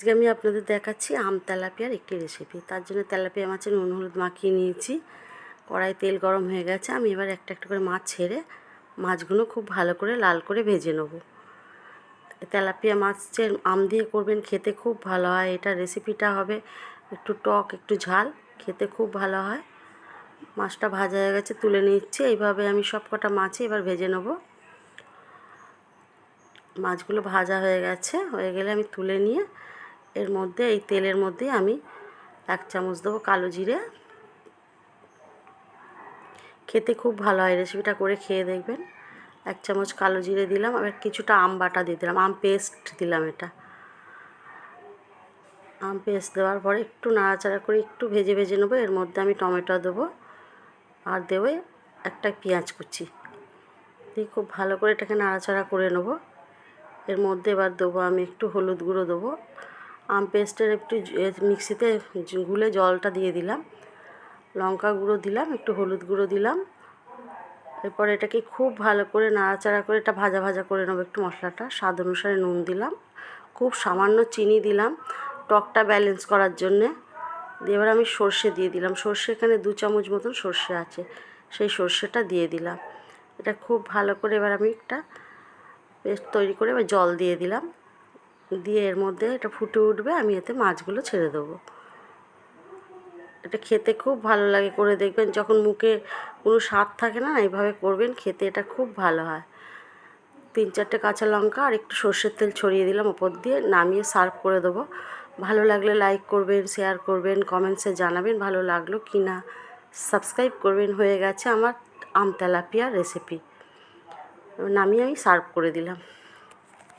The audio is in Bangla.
আজকে আমি আপনাদের দেখাচ্ছি আম তেলাপিয়ার একটি রেসিপি তার জন্য তেলাপিয়া মাছের নুন হলুদ মাখিয়ে নিয়েছি। কড়াই তেল গরম হয়ে গেছে। আমি এবার একটা একটা করে মাছ ছেড়ে মাছগুলো খুব ভালো করে লাল করে ভেজে নেব। তেলাপিয়া মাছের আম দিয়ে করবেন খেতে খুব ভালো হয়। এটা রেসিপিটা হবে একটু টক, একটু ঝাল, খেতে খুব ভালো হয়। মাছটা ভাজা হয়ে গেছে, তুলে নিচ্ছি। এইভাবে আমি সব কটা মাছই এবার ভেজে নেব। মাছগুলো ভাজা হয়ে গেছে। হয়ে গেলে আমি তুলে নিয়ে এর মধ্যে, এই তেলের মধ্যে আমি এক চামচ দেবো কালো জিরে। খেতে খুব ভালো হয়, রেসিপিটা করে খেয়ে দেখবেন। এক চামচ কালো জিরে দিলাম, আবার কিছুটা আম বাটা দিয়ে দিলাম, আম পেস্ট দিলাম এটা। আম পেস্ট দেওয়ার পরে একটু নাড়াচাড়া করে একটু ভেজে ভেজে নেব, এর মধ্যে আমি টমেটো দেবো। আর দেবো একটা পেঁয়াজ কুচি। দিয়ে খুব ভালো করে এটাকে নাড়াচাড়া করে নেব। এর মধ্যে এবার দেবো আমি একটু হলুদ গুঁড়ো দেবো। আম পেস্টের একটু মিক্সিতে গুলে জলটা দিয়ে দিলাম। লঙ্কা গুঁড়ো দিলাম, একটু হলুদ গুঁড়ো দিলাম। এরপর এটাকে খুব ভালো করে নাড়াচাড়া করে এটা ভাজা ভাজা করে নেব একটু মশলাটা। স্বাদ অনুসারে নুন দিলাম। খুব সামান্য চিনি দিলাম টকটা ব্যালেন্স করার জন্যে। দিয়ে এবার আমি সর্ষে দিয়ে দিলাম। সর্ষে এখানে দু চামচ মতন সর্ষে আছে। সেই সর্ষেটা দিয়ে দিলাম। এটা খুব ভালো করে এবার আমি একটা পেস্ট তৈরি করে এবার জল দিয়ে দিলাম। দিয়ে এর মধ্যে এটা ফুটে উঠবে, আমি এতে মাছগুলো ছেড়ে দেবো। এটা খেতে খুব ভালো লাগে করে দেখবেন, যখন মুখে কোনো স্বাদ থাকে না, এইভাবে করবেন, খেতে এটা খুব ভালো হয়। তিন চারটে কাঁচা লঙ্কা আর একটু সর্ষের তেল ছড়িয়ে দিলাম ওপর দিয়ে, নামিয়ে সার্ভ করে দেবো। ভালো লাগলে লাইক করবেন, শেয়ার করবেন, কমেন্টসে জানাবেন ভালো লাগল কি না। সাবস্ক্রাইব করবেন হয়ে গেছে আমার আমতেলাপিয়া রেসিপি নামিয়ে আমি সার্ভ করে দিলাম।